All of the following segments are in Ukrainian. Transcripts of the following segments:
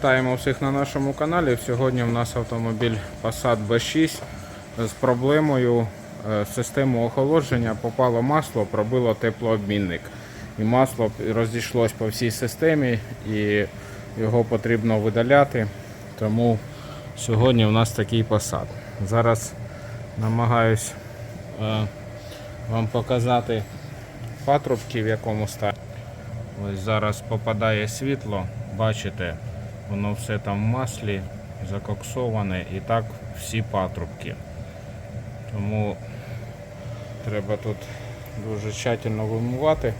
Вітаємо всіх на нашому каналі. Сьогодні у нас автомобіль Passat B6 з проблемою е, системи охолодження. Попало масло, пробило теплообмінник. І масло розійшлось по всій системі і його потрібно видаляти. Тому сьогодні у нас такий Passat. Зараз намагаюсь е, вам показати патрубки в якому стані. Ось зараз попадає світло, бачите, воно все там в маслі закоксоване і так всі патрубки. Тому треба тут дуже тщательно вимивати.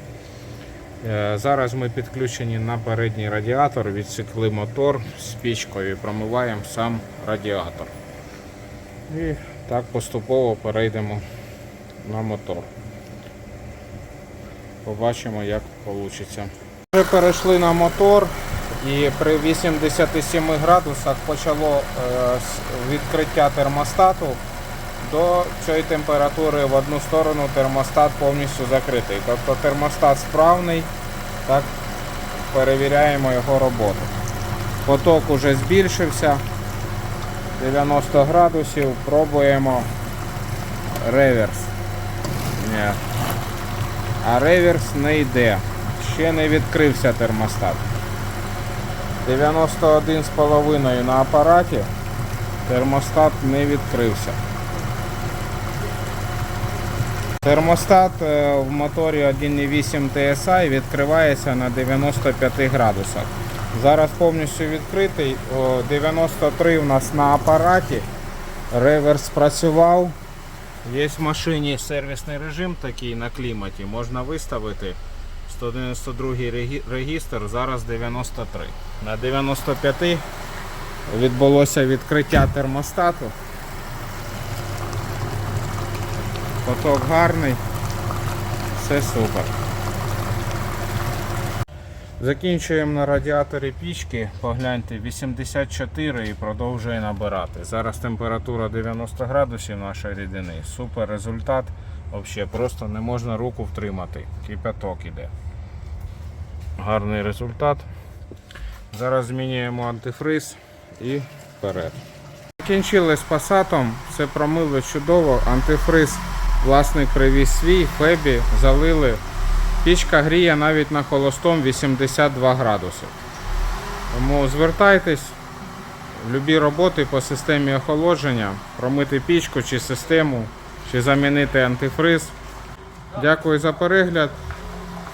Е, Зараз ми підключені на передній радіатор, відсікли мотор з пічкою і промиваємо сам радіатор. І так поступово перейдемо на мотор. Побачимо, як вийде. Вже перейшли на мотор і при 87 градусах почало е, відкриття термостату. До цієї температури в одну сторону термостат повністю закритий. Тобто термостат справний, так перевіряємо його роботу. Поток уже збільшився 90 градусів, пробуємо реверс. Ні. А реверс не йде. Ще не відкрився термостат. 91,5 на апараті. Термостат не відкрився. Термостат е, в моторі 1.8 TSI відкривається на 95 градусах. Зараз повністю відкритий. 93 у нас на апараті. Реверс працював. Є в машині сервісний режим такий на кліматі. Можна виставити 192 регістр, зараз 93. На 95 відбулося відкриття термостату. Поток гарний, все супер. Закінчуємо на радіаторі пічки. Погляньте, 84 і продовжує набирати. Зараз температура 90 градусів нашої рідини. Супер результат. Взагалі просто не можна руку втримати. Кипяток іде. Гарний результат. Зараз змінюємо антифриз і вперед. Закінчили з пасатом, все промили чудово. Антифриз власник привіз свій, фебі, залили. Пічка гріє навіть на холостом 82 градуси. Тому звертайтесь, любі роботи по системі охолодження, промити пічку чи систему, чи замінити антифриз. Дякую за перегляд.